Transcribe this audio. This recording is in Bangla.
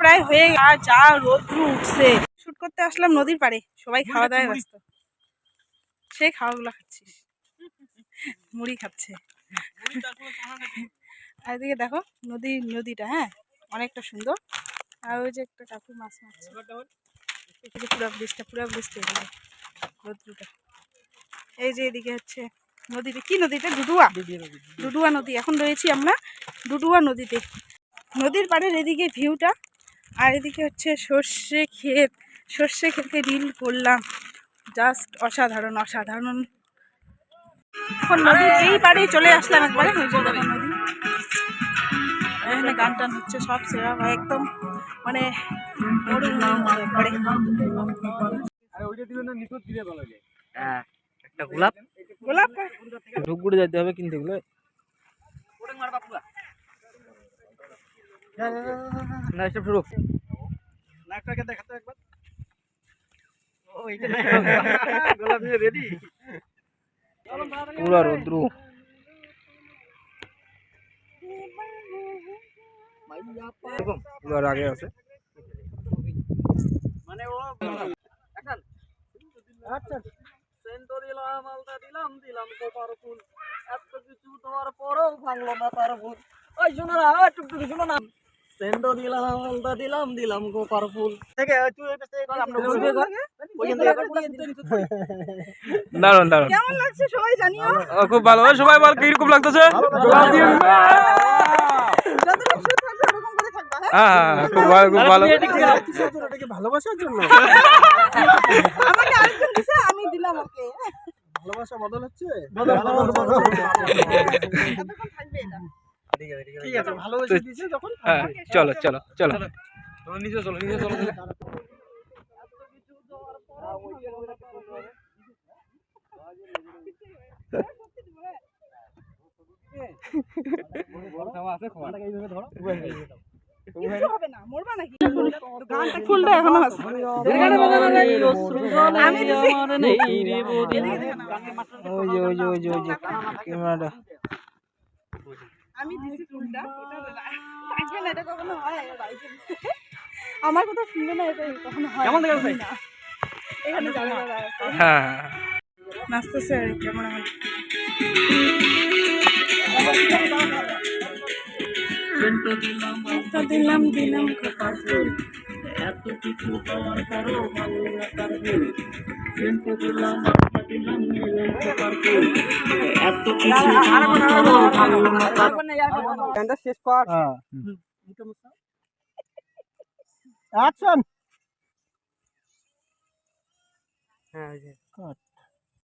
প্রায় হয়ে আর যা রোদ্র উঠছে। শুট করতে আসলাম নদীর পাড়ে। সবাই খাওয়া দাওয়ায় ব্যস্ত। সে খাওয়াগুলো খাচ্ছিস। মুড়ি খাচ্ছে। আর এদিকে দেখো নদী নদীটা হ্যাঁ? অনেকটা সুন্দর। আর ওই যে একটা কাকু মাছ মারছে। পুরা ব্রিজটা পুরা ব্রিজটা এদিকে। রোদ্রুটা। এই যে এদিকে হচ্ছে নদীতে কি নদীটা? ডুডুয়া। ডুডুয়া নদী। এখন রয়েছি আমরা ডুডুয়া নদীতে। নদীর পাড়ের এদিকে ভিউটা আর এদিকে হচ্ছে সর্ষে ক্ষেত সর্ষে ক্ষেতে রিল করলাম। জাস্ট অসাধারণ অসাধারণ। এখন নদীর এই পাড়ে চলে আসলাম একবারে। নদী। এখানে গান টান হচ্ছে সব সেরা হয় একদম মানে একবারে। হ্যাঁ একটা গোলাপ। গোলাপ? ঢুকগুড়ে যেতে হবে কিনতে গেলে না এসব শুরু। গোলাপ নিয়ে রেডি পুরা রৌদ্র। পুরার আগে আছে। মানে ও আচ্ছা। সেন্টো দিলাম আলতা দিলাম দিলাম কোপার ফুল। এত কিছু তোমার পরেও ভাঙলো না তার ফুল। ওই শোনো না টুকটুকি শোনো না। সেন্টো দিলাম আলতা দিলাম দিলাম কোপার ফুল। থেকে তুই এটা থেকে কর আমরা বলবে কর। দারুণ দারুণ কেমন লাগছে সবাই জানিও? খুব ভালো। সবাই বল লাগতেছে? ভালো খুব ভালো ভালোবাসার জন্য? আমাকে আরেকজন দিছে আমি দিলাম ওকে। ভালোবাসা বদল হচ্ছে? কতক্ষণ থাকবে ঠিক আছে ভালোবাসা দিয়েছে যখন হ্যাঁ চলো চলো চলো নিজে চলো নিজে চলো কিছু হবে না মরবা নাকি ফুলটা এখনও আছে আমি দেখো না। আমি দিছি ফুলটা ওটা থাকবে না এটা কখনো হয় আমার বাড়িতে দিছে। আমার কথা শুনবে না এটা কখনো হয় কেমন দেখাচ্ছে? না। এখানে যাবে আছে। হ্যাঁ নাচতেছে আর কেমন আমার তো দিলাম দিলাম গানটা শেষ কর। হ্যাঁ। অ্যাকশন হ্যাঁ